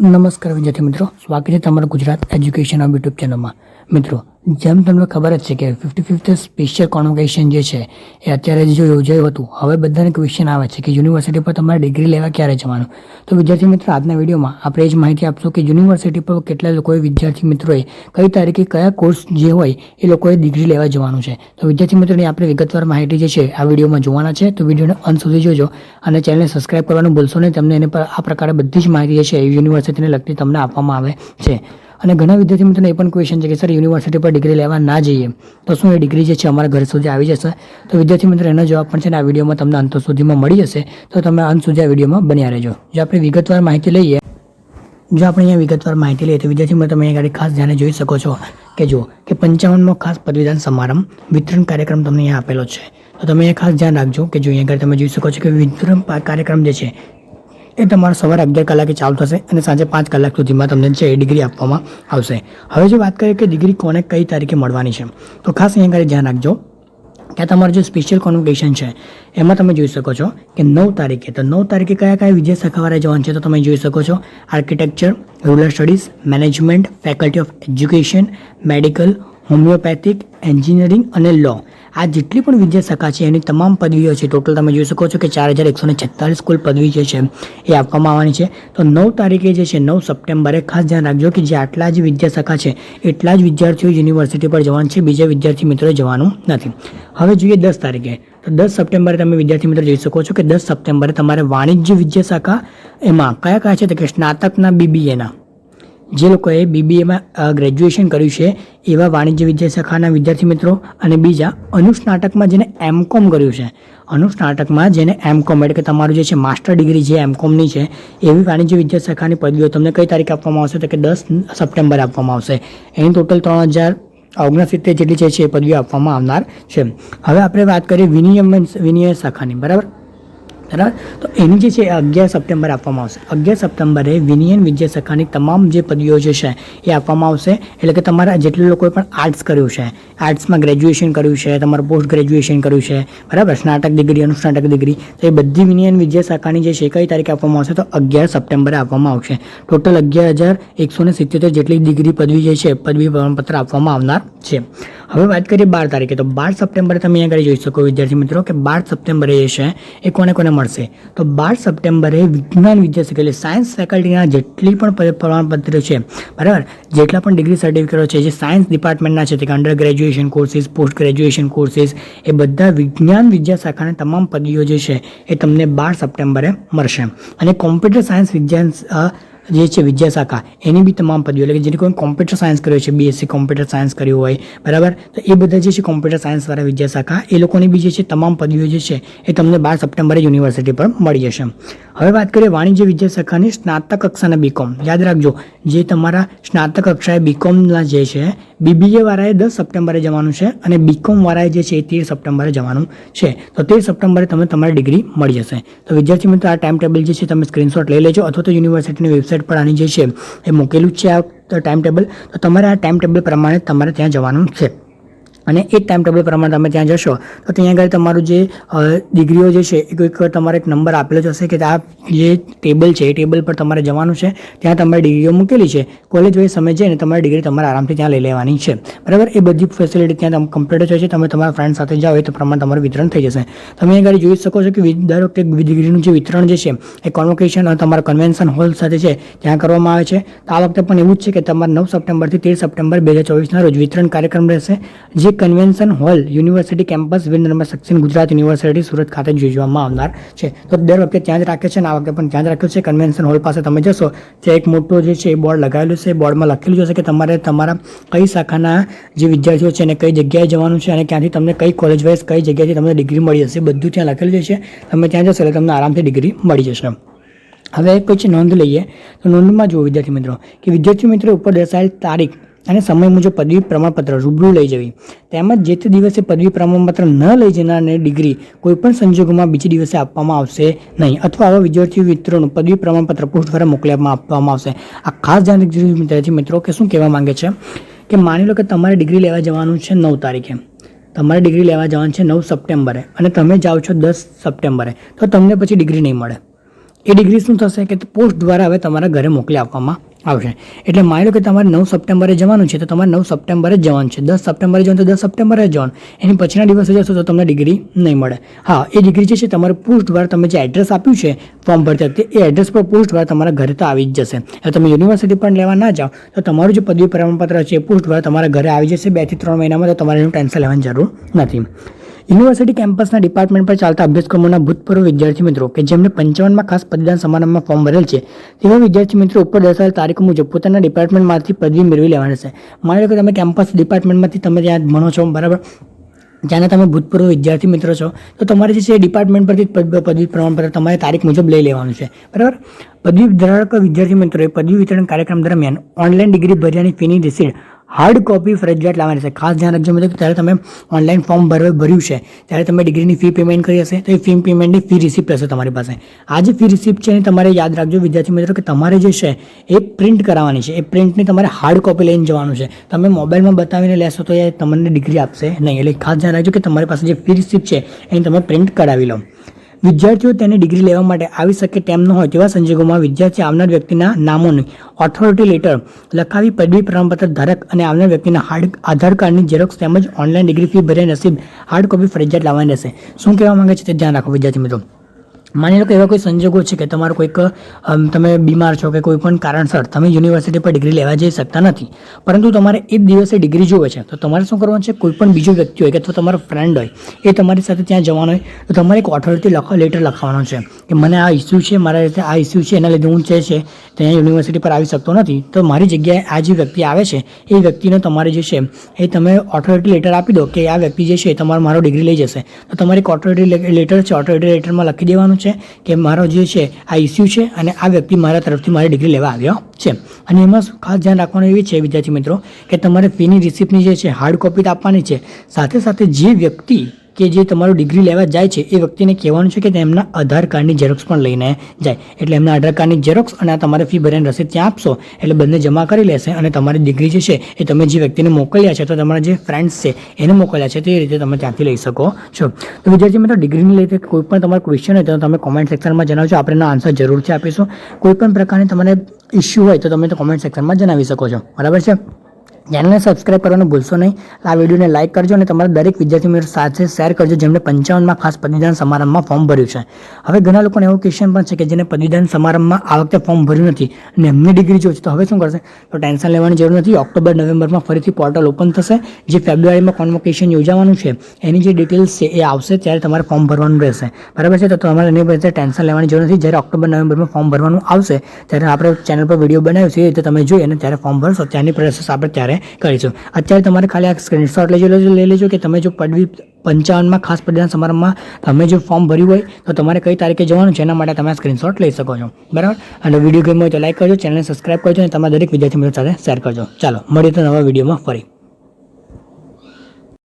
નમસ્કાર વિદ્યાર્થી મિત્રો. સ્વાગત છે તમારું ગુજરાત એજ્યુકેશન ઓફ યુટ્યુબ ચેનલમાં. મિત્રો જેમ તમને ખબર જ છે કે ફિફ્ટી ફિફ્થ સ્પેશિયલ કોન્વોકેશન જે છે, એ અત્યારે જો યોજાયું હતું, હવે બધાને ક્વેશ્ચન આવે છે કે યુનિવર્સિટી પર તમારે ડિગ્રી લેવા ક્યારે જવાનું? તો વિદ્યાર્થી મિત્રો, આજના વિડીયોમાં આપણે એ જ માહિતી આપશું કે યુનિવર્સિટી પર કેટલા લોકોએ વિદ્યાર્થી મિત્રોએ કઈ તારીખે કયા કોર્સ જે હોય, એ લોકોએ ડિગ્રી લેવા જવાનું છે. તો વિદ્યાર્થી મિત્રોની આપણે વિગતવાર માહિતી જે છે, આ વિડીયોમાં જોવાના છે. તો વિડીયોને અંત સુધી જોજો અને ચેનલને સબસ્ક્રાઈબ કરવાનું ભૂલશો નહીં. તમને એને પર આ પ્રકારે બધી જ માહિતી જે છે, એ યુનિવર્સિટીને લગતી તમને આપવામાં આવે છે. અને ઘણા વિદ્યાર્થી મિત્રોને એ પણ ક્વેશ્ચન છે કે સર યુનિવર્સિટી પર ડિગ્રી લેવા ના જઈએ, તો શું એ ડિગ્રી જે છે અમારા ઘર સુધી આવી જશે? તો વિદ્યાર્થી મિત્રો, એનો જવાબ પણ છે ને આ વિડીયોમાં તમને અંત સુધીમાં મળી જશે. તો તમે અંત સુધી આ વિડીયોમાં બન્યા રહેજો. જો આપણે વિગતવાર માહિતી લઈએ, જો આપણે અહીંયા વિગતવાર માહિતી લઈએ, તો વિદ્યાર્થી મિત્રો, તમે અહીંયા ખાસ ધ્યાને જોઈ શકો છો કે જુઓ કે પંચાવનમો ખાસ પદવીદાન સમારંભ વિતરણ કાર્યક્રમ તમને અહીંયા આપેલો છે. તો તમે એ ખાસ ધ્યાન રાખજો કે જો અહીંયા આગળ તમે જોઈ શકો છો કે વિતરણ કાર્યક્રમ જે છે એ તમારો સવારે અગિયાર કલાકે ચાલુ થશે અને સાંજે પાંચ કલાક સુધીમાં તમને છે એ ડિગ્રી આપવામાં આવશે. હવે જો વાત કરીએ કે ડિગ્રી કોને કઈ તારીખે મળવાની છે, તો ખાસ અહીંયા આગળ ધ્યાન રાખજો કે તમારું જે સ્પેશિયલ કોન્વોકેશન છે, એમાં તમે જોઈ શકો છો કે નવ તારીખે, તો નવ તારીખે કયા કયા વિજય સખાવારે જવાનું છે, તો તમે જોઈ શકો છો architecture rural studies management faculty of education medical homeopathic, engineering અને લો. આ જેટલી પણ વિદ્યા શાખા છે, એની તમામ પદવીઓ છે. ટોટલ તમે જોઈ શકો છો કે ચાર હજાર એકસો ને છેતાલીસ કુલ પદવી જે છે, એ આપવામાં આવવાની છે. તો નવ તારીખે જે છે, નવ સપ્ટેમ્બરે ખાસ ધ્યાન રાખજો કે જે આટલા જ વિદ્યા શાખા છે, એટલા જ વિદ્યાર્થીઓ યુનિવર્સિટી પર જવાનું છે. બીજા વિદ્યાર્થી મિત્રોએ જવાનું નથી. હવે જોઈએ દસ તારીખે. તો દસ સપ્ટેમ્બરે તમે વિદ્યાર્થી મિત્રો જોઈ શકો છો કે દસ સપ્ટેમ્બરે તમારે વાણિજ્ય વિદ્યા શાખા, એમાં કયા કયા છે? તો કે સ્નાતકના, બીબીએના. જે લોકોએ બીબીએમાં ગ્રેજ્યુએશન કર્યું છે, એવા વાણિજ્ય વિદ્યા શાખાના વિદ્યાર્થી મિત્રો અને બીજા અનુસ્નાતકમાં જેને એમ કોમ કર્યું છે. અનુસ્નાતકમાં જેને એમ કોમ એટલે કે તમારું જે છે માસ્ટર ડિગ્રી જે એમ કોમની છે, એવી વાણિજ્ય વિદ્યા શાખાની પદવીઓ તમને કઈ તારીખે આપવામાં આવશે? તો કે દસ સપ્ટેમ્બર આપવામાં આવશે. એની ટોટલ ત્રણ હજાર ઓગણસિત્તેર જેટલી છે એ પદવીઓ આપવામાં આવનાર છે. હવે આપણે વાત કરીએ વિનિયમન વિનિયમ શાખાની, બરાબર? બરાબર તો એની જે છે અગિયાર સપ્ટેમ્બર આપવામાં આવશે અગિયાર સપ્ટેમ્બરે વિનિયન વિદ્યા શાખાની તમામ જે પદવીઓ જે છે એ આપવામાં આવશે એટલે કે તમારા જેટલા લોકોએ પણ આર્ટ્સ કર્યું છે આર્ટ્સમાં ગ્રેજ્યુએશન કર્યું છે તમારું પોસ્ટ ગ્રેજ્યુએશન કર્યું છે બરાબર સ્નાતક ડિગ્રી અનુસ્નાતક ડિગ્રી તો એ બધી વિનિયન વિદ્યા શાખાની જે છે કઈ તારીખે આપવામાં આવશે તો અગિયાર સપ્ટેમ્બરે આપવામાં આવશે ટોટલ અગિયાર હજાર એકસો ને સિત્તોતેર જેટલી ડિગ્રી પદવી જે છે પદવી પ્રમાણપત્ર આપવામાં આવનાર છે હવે વાત કરીએ બાર તારીખે. તો બાર સપ્ટેમ્બરે તમે અહીંયા આગળ જોઈ શકો વિદ્યાર્થી મિત્રો કે બાર સપ્ટેમ્બરે જે છે એ કોને કોને મળશે? તો બાર સપ્ટેમ્બરે વિજ્ઞાન વિદ્યા શાખા એટલે સાયન્સ ફેકલ્ટીના જેટલી પણ પ્રમાણપત્રો છે, બરાબર? જેટલા પણ ડિગ્રી સર્ટિફિકેટો છે, જે સાયન્સ ડિપાર્ટમેન્ટના છે તે under graduation courses post graduation courses એ બધા વિજ્ઞાન વિદ્યા શાખાના તમામ પદવીઓ જે છે એ તમને બાર સપ્ટેમ્બરે મળશે. અને કોમ્પ્યુટર સાયન્સ વિજ્ઞાન જે છે વિદ્યાશાખા, એની બી તમામ પદવીઓ. એટલે કે જેને કોઈ કોમ્પ્યુટર સાયન્સ કર્યો છે બીએસસી કોમ્પ્યુટર સાયન્સ કર્યું હોય, બરાબર? તો એ બધા જે છે કોમ્પ્યુટર સાયન્સવાળા વિદ્યાશાખા, એ લોકોની બી જે છે તમામ પદવીઓ જે છે, એ તમને બાર સપ્ટેમ્બરે યુનિવર્સિટી પર મળી જશે. હવે વાત કરીએ વાણિજ્ય વિદ્યા શાખાની સ્નાતક કક્ષાના બીકોમ યાદ રાખજો, જે તમારા સ્નાતક કક્ષાએ બીકોમના જે છે બીબીએ વાળાએ દસ સપ્ટેમ્બરે જવાનું છે અને બીકોમ વાળાએ જે છે એ તેર સપ્ટેમ્બરે જવાનું છે. તો તેર સપ્ટેમ્બરે તમે તમારી ડિગ્રી મળી જશે. તો વિદ્યાર્થી મિત્રો, આ ટાઈમ ટેબલ જે છે તમે સ્ક્રીનશોટ લઈ લેજો અથવા તો યુનિવર્સિટીની વેબસાઇટ પર આની જે છે એ મૂકેલું છે આ ટાઈમ ટેબલ તો તમારે આ ટાઈમ ટેબલ પ્રમાણે તમારે ત્યાં જવાનું છે. અને એ ટાઈમ ટેબલ પ્રમાણે તમે ત્યાં જશો, તો ત્યાં આગળ તમારું જે ડિગ્રીઓ જે છે, એ કોઈક તમારે એક નંબર આપેલો જ હશે કે આ જે ટેબલ છે, એ ટેબલ પર તમારે જવાનું છે, ત્યાં તમારી ડિગ્રીઓ મૂકેલી છે. કોલેજ વાઇઝ સમય જઈને તમારી ડિગ્રી તમારે આરામથી ત્યાં લઈ લેવાની છે. બરાબર? એ બધી ફેસિલિટી ત્યાં કમ્પ્લીટ હોય છે. તમે તમારા ફ્રેન્ડ સાથે જાઓ, એ પ્રમાણે તમારું વિતરણ થઈ જશે. તમે આગળ જોઈ શકો છો કે દર વખતે ડિગ્રીનું જે વિતરણ જે છે, એ કોન્વોકેશન તમારા કન્વેન્શન હોલ સાથે છે, ત્યાં કરવામાં આવે છે. તો આ વખતે પણ એવું જ છે કે તમારે નવ સપ્ટેમ્બરથી તેર સપ્ટેમ્બર બે હજાર ચોવીસના રોજ વિતરણ કાર્યક્રમ રહેશે. જે convention hall university campus Veer Narmad સક્ષમ ગુજરાત યુનિવર્સિટી સુરત ખાતે જ યોજવામાં આવનાર છે. તો દર વખતે ત્યાં જ રાખે છે અને આ વખતે પણ ત્યાં જ રાખ્યું છે. કન્વેન્શન હોલ પાસે તમે જશો, ત્યાં એક મોટો જે છે એ બોર્ડ લગાવેલું છે. બોર્ડમાં લખેલું જશે કે તમારે તમારા કઈ શાખાના જે વિદ્યાર્થીઓ છે અને કઈ જગ્યાએ જવાનું છે અને ક્યાંથી તમને કઈ કોલેજ વાઇઝ કઈ જગ્યાએથી તમને ડિગ્રી મળી જશે. બધું ત્યાં લખેલું છે. તમે ત્યાં જશો એટલે તમને આરામથી ડિગ્રી મળી જશે. હવે પછી નોંધ લઈએ. તો નોંધમાં જુઓ વિદ્યાર્થી મિત્રો, કે વિદ્યાર્થી મિત્રો ઉપર દર્શાવેલ તારીખ અને સમય મુજબ પદવી પ્રમાણપત્ર રૂબરૂ લઈ જવી. તેમજ જે તે દિવસે પદવી પ્રમાણપત્ર ન લઈ જનારને ડિગ્રી કોઈપણ સંજોગોમાં બીજે દિવસે આપવામાં આવશે નહીં. અથવા આવા વિદ્યાર્થીઓ મિત્રોનું પદવી પ્રમાણપત્ર પોસ્ટ દ્વારા મોકલવામાં આપવામાં આવશે. આ ખાસ ધ્યાન રાખજો મિત્રો, કે શું કહેવા માંગે છે? કે માની લો કે તમારે ડિગ્રી લેવા જવાનું છે નવ તારીખે. તમારે ડિગ્રી લેવા જવાનું છે નવ સપ્ટેમ્બરે અને તમે જાઓ છો દસ સપ્ટેમ્બરે. તો તમને પછી ડિગ્રી નહીં મળે. એ ડિગ્રી શું થશે? કે પોસ્ટ દ્વારા હવે તમારા ઘરે મોકલી આપવામાં આવશે. એટલે માની લો કે તમારે નવ સપ્ટેમ્બરે જવાનું છે, તો તમારે નવ સપ્ટેમ્બરે જવાનું છે. દસ સપ્ટેમ્બરે જવાનું તો દસ સપ્ટેમ્બરે જવાનું. એની પછીના દિવસે જશો તો તમને ડિગ્રી નહીં મળે. હા, એ ડિગ્રી જે છે, તમારે પોસ્ટ દ્વારા તમે જે એડ્રેસ આપ્યું છે ફોર્મ ભરતી વખતે, એ એડ્રેસ પર પોસ્ટ દ્વારા તમારા ઘરે તો આવી જ જશે. તમે યુનિવર્સિટી પણ લેવા ના જાઓ, તો તમારું જે પદવી પ્રમાણપત્ર છે, એ પોસ્ટ દ્વારા તમારા ઘરે આવી જશે બેથી ત્રણ મહિનામાં, તો તમારે એનું ટેન્શન લેવાની જરૂર નથી. યુનિવર્સિટી કેમ્પસના ડિપાર્ટમેન્ટ પર ચાલતા અભ્યાસક્રમોના ભૂતપૂર્વ વિદ્યાર્થી મિત્રો, કે જેમને પંચાવનમાં ખાસ પદવીદાન સમારંભમાં ફોર્મ ભરેલ છે, તેવા વિદ્યાર્થી મિત્રો ઉપર દર્શાવેલ તારીખ મુજબ પોતાના ડિપાર્ટમેન્ટમાંથી પદવી મેળવી લેવાની છે. માની લો કે તમે કેમ્પસ ડિપાર્ટમેન્ટમાંથી તમે ત્યાં ભણો છો, બરાબર? જ્યાંના તમે ભૂતપૂર્વ વિદ્યાર્થી મિત્રો છો, તો તમારે જે છે એ ડિપાર્ટમેન્ટ પરથી પદ- પદવી પ્રમાણપત્ર તમારે તારીખ મુજબ લઈ લેવાનું છે. બરાબર? પદવી ધરાવતા વિદ્યાર્થી મિત્રોએ પદવી વિતરણ કાર્યક્રમ દરમિયાન ઓનલાઈન ડિગ્રી ભર્યાની ફીની રિસીટ હાર્ડ કોપી ફરજિયાત લાવવાની છે. ખાસ ધ્યાન રાખજો મિત્રો કે ત્યારે તમે ઓનલાઈન ફોર્મ ભરવા ભર્યું છે, ત્યારે તમે ડિગ્રીની ફી પેમેન્ટ કરી હશે, તો એ ફી પેમેન્ટની ફી રિસિપ્ટ હશે તમારી પાસે. આ જે ફી રિસિપ્ટ છે એ તમારે યાદ રાખજો વિદ્યાર્થી મિત્રો કે તમારે જે છે, એ પ્રિન્ટ કરાવવાની છે. એ પ્રિન્ટની તમારે હાર્ડ કોપી લઈને જવાનું છે. તમે મોબાઈલમાં બતાવીને લેશો તો એ તમને ડિગ્રી આપશે નહીં. એટલે ખાસ ધ્યાન રાખજો કે તમારી પાસે જે ફી રિસિપ્ટ છે, એની તમે પ્રિન્ટ કરાવી લો. વિદ્યાર્થીઓ તેની ડિગ્રી લેવા માટે આવી શકે તેમ ન હોય તેવા સંજોગોમાં વિદ્યાર્થી આવનાર વ્યક્તિના નામોની ઓથોરિટી લેટર લખાવી પદવી પ્રમાણપત્ર ધારક અને આવનાર વ્યક્તિના હાર્ડ આધાર કાર્ડની ઝેરોક્ષ તેમજ ઓનલાઈન ડિગ્રી ફી ભરે નસીબ હાર્ડ કોપી ફરજિયાત લાવવાની રહેશે. શું કહેવા માંગે છે તે ધ્યાન રાખો વિદ્યાર્થી મિત્રો. માની લો કે એવા કોઈ સંજોગો છે કે તમારો કોઈક તમે બીમાર છો કે કોઈ પણ કારણસર, તમે યુનિવર્સિટી પર ડિગ્રી લેવા જઈ શકતા નથી. પરંતુ તમારે એ દિવસે ડિગ્રી જોવે છે, તો તમારે શું કરવાનું છે? કોઈ પણ બીજો વ્યક્તિ હોય કે અથવા તમારો ફ્રેન્ડ હોય, એ તમારી સાથે ત્યાં જવાનો હોય, તો તમારે એક ઓથોરિટી લખો લેટર લખવાનો છે કે મને આ ઇસ્યુ છે, મારા રીતે આ ઇસ્યુ છે, એના લીધે હું જે છે, ત્યાં યુનિવર્સિટી પર આવી શકતો નથી. તો મારી જગ્યાએ આ જે વ્યક્તિ આવે છે, એ વ્યક્તિને તમારે જે છે, એ તમે ઓથોરિટી લેટર આપી દો કે આ વ્યક્તિ જે છે, એ તમારો, મારો ડિગ્રી લઈ જશે. તો તમારે એક ઓથોરિટી લેટર છે ઓથોરિટી લેટરમાં લખી દેવાનું છે. કે મારો જે છે, આ ઇસ્યુ છે અને આ વ્યક્તિ મારા તરફથી મારી ડિગ્રી લેવા આવ્યો છે. અને એમાં ખાસ ધ્યાન રાખવાનું એવી છે વિદ્યાર્થી મિત્રો કે તમારે ફીની રિસિપ્ટની જે છે હાર્ડ કોપી આપવાની છે. સાથે સાથે જે વ્યક્તિ કે જે તમારું ડિગ્રી લેવા જાય છે, એ વ્યક્તિને કહેવાનું છે કે તેમના આધાર કાર્ડની ઝેરોક્સ પણ લઈને જાય. એટલે એમના આધાર કાર્ડની ઝેરોક્સ અને આ તમારે ફી ભરીને રસીદ ત્યાં આપશો. એટલે બંને જમા કરી લેશે અને તમારી ડિગ્રી જે છે, એ તમે જે વ્યક્તિને મોકલ્યા છે, તો તમારા જે ફ્રેન્ડ્સ છે, એને મોકલ્યા છે, તે રીતે તમે ત્યાંથી લઈ શકો છો. તો વિદ્યાર્થી મિત્રો ડિગ્રીને લઈને કોઈ પણ તમારો ક્વેશ્ચન હોય તો તમે કોમેન્ટ સેક્શનમાં જણાવજો. આપણે એનો આન્સર જરૂરથી આપીશું. કોઈ પણ પ્રકારની તમારે ઇસ્યુ હોય તો તમે તો કોમેન્ટ સેક્શનમાં જણાવી શકો છો. બરાબર છે? ચેનલને સબસ્ક્રાઇબ કરવાનું ભૂલશો નહીં. આ વિડીયોને લાઇક કરજો અને તમારા દરેક વિદ્યાર્થી મિત્રો સાથે શેર કરજો જેમણે પંચાવનમાં ખાસ પદવીદાન સમારંભમાં ફોર્મ ભર્યું છે. હવે ઘણા લોકોને એવો ક્વેશ્ચન પણ છે કે જેને પદવીદાન સમારંભમાં આ વખતે ફોર્મ ભર્યું નથી અને એમની ડિગ્રી જોઈએ તો હવે શું કરશે? તો ટેન્શન લેવાની જરૂર નથી. ઓક્ટોબર, નવેમ્બરમાં ફરીથી પોર્ટલ ઓપન થશે. જે ફેબ્રુઆરીમાં કોન્વોકેશન યોજાવાનું છે, એની જે ડિટેલ્સ છે એ આવશે ત્યારે તમારે ફોર્મ ભરવાનું રહેશે. બરાબર છે? તો તમારે એની પાસે ટેન્શન લેવાની જરૂર નથી. જ્યારે ઓક્ટોબર, નવેમ્બરમાં ફોર્મ ભરવાનું આવશે, ત્યારે આપણે ચેનલ પર વીડિયો બનાવ્યું છે એ રીતે તમે જોઈ અને ત્યારે ફોર્મ ભરશો. ત્યાંની પ્રોસેસ આપણે ત્યારે કરીશું. અત્યારે તમારે ખાલી આ સ્ક્રીનશોટ લઈ લેજો લઈ લેજો કે તમે જો પદવી પંચાવનમાં ખાસ પદવીદાન સમારંભમાં તમે જો ફોર્મ ભર્યું હોય, તો તમારે કઈ તારીખે જવાનું છે એના માટે તમે સ્ક્રીનશોટ લઈ શકો છો. બરાબર? અને વીડિયો ગમ્યો હોય તો લાઈક કરજો ચેનલને સબસ્ક્રાઇબ કરજો અને તમારા દરેક વિદ્યાર્થી મિત્રો સાથે શેર કરજો. ચાલો, મળીએ તો નવા વિડીયોમાં ફરી.